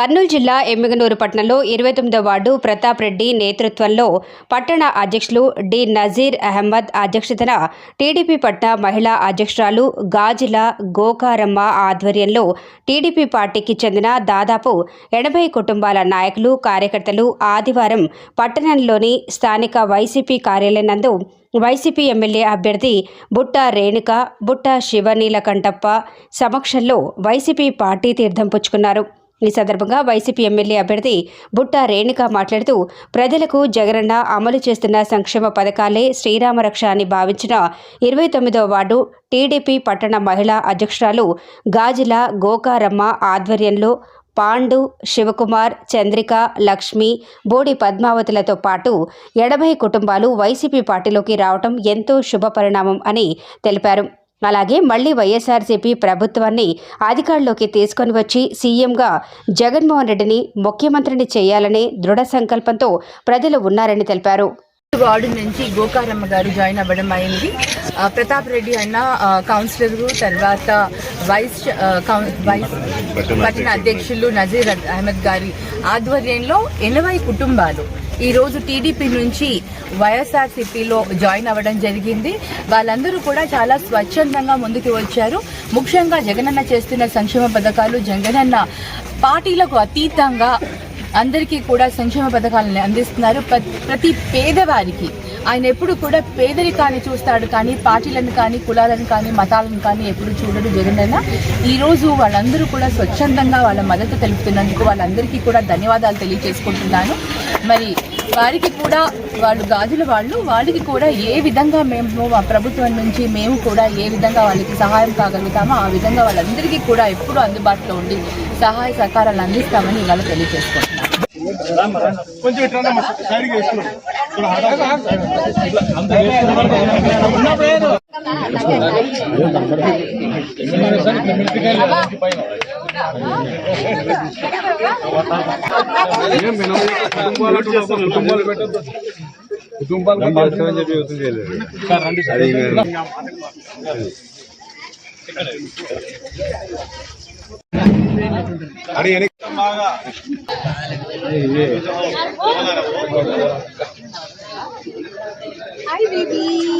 కర్నూలు జిల్లా ఎమ్మిగనూరు పట్టణంలో ఇరవై తొమ్మిదో వార్డు ప్రతాప్ రెడ్డి నేతృత్వంలో పట్టణ అధ్యక్షులు డి నజీర్ అహ్మద్ అధ్యక్షతన టీడీపీ పట్టణ మహిళా అధ్యక్షురాలు గాజుల గోకారమ్మ ఆధ్వర్యంలో టీడీపీ పార్టీకి చెందిన దాదాపు ఎనభై కుటుంబాల నాయకులు కార్యకర్తలు ఆదివారం పట్టణంలోని స్థానిక వైసీపీ కార్యాలయం నందు వైసీపీ ఎమ్మెల్యే అభ్యర్థి బుట్ట రేణుక బుట్ట శివనీలకంఠప్ప సమక్షంలో వైసీపీ పార్టీ తీర్థం పుచ్చుకున్నారు. ఈ సందర్భంగా వైసీపీ ఎమ్మెల్యే అభ్యర్థి బుట్ట రేణుక మాట్లాడుతూ ప్రజలకు జగనన్న అమలు చేస్తున్న సంక్షేమ పథకాలే శ్రీరామరక్ష అని భావించిన ఇరవై తొమ్మిదవ వార్డు టీడీపీ పట్టణ మహిళా అధ్యక్షురాలు గాజుల గోకారమ్మ ఆధ్వర్యంలో పాండు శివకుమార్ చంద్రిక లక్ష్మి బోడి పద్మావతులతో పాటు ఎనభై కుటుంబాలు వైసీపీ పార్టీలోకి రావడం ఎంతో శుభ పరిణామం అని తెలిపారు. అలాగే మళ్ళీ వైఎస్ఆర్సీపీ ప్రభుత్వాన్ని అధికారంలోకి తీసుకొని వచ్చి సీఎంగా జగన్మోహన్ రెడ్డిని ముఖ్యమంత్రిని చేయాలనే దృఢ సంకల్పంతో ప్రజలు ఉన్నారని తెలిపారు. వార్డు నుంచి గోకారమ్మ గారు జాయిన్ అవ్వడం అయింది. ప్రతాప్ రెడ్డి అన్న కౌన్సిలర్ కౌన్సిలరు తర్వాత వైస్ కౌన్- వైస్ పట్టణ అధ్యక్షులు నజీర్ అహ్మద్ గారి ఆధ్వర్యంలో ఎనభై కుటుంబాలు ఈ రోజు టీడీపీ నుంచి వైఎస్ఆర్సీపీలో జాయిన్ అవ్వడం జరిగింది. వాళ్ళందరూ కూడా చాలా స్వచ్ఛందంగా ముందుకు వచ్చారు. ముఖ్యంగా జగనన్న చేస్తున్న సంక్షేమ పథకాలు జగనన్న పార్టీలకు అతీతంగా అందరికీ కూడా సంక్షేమ పథకాలను అందిస్తున్నారు. ప్రతి పేదవారికి ఆయన ఎప్పుడు కూడా పేదరికాన్ని చూస్తాడు కానీ పార్టీలను కానీ కులాలను కానీ మతాలను కానీ ఎప్పుడు చూడడు జగన్ ఈరోజు వాళ్ళందరూ కూడా స్వచ్ఛందంగా వాళ్ళ మద్దతు తెలుపుతున్నందుకు వాళ్ళందరికీ కూడా ధన్యవాదాలు తెలియజేసుకుంటున్నాను. మరి వారికి కూడా వాళ్ళు గాజుల వాళ్ళు వాళ్ళకి కూడా ఏ విధంగా మేము మా ప్రభుత్వం నుంచి మేము కూడా ఏ విధంగా వాళ్ళకి సహాయం కాగలుగుతామో ఆ విధంగా వాళ్ళందరికీ కూడా ఎప్పుడూ అందుబాటులో ఉండి సహాయ సహకారాలు అందిస్తామని ఇవాళ తెలియజేసుకుంటున్నాను కొంచెం కుటుంబాలు పెట్టద్దు కుటుంబాలు రండి సార్ అడి బాగా దండమ్మా ఉన్నాయి ఉన్నాయి वो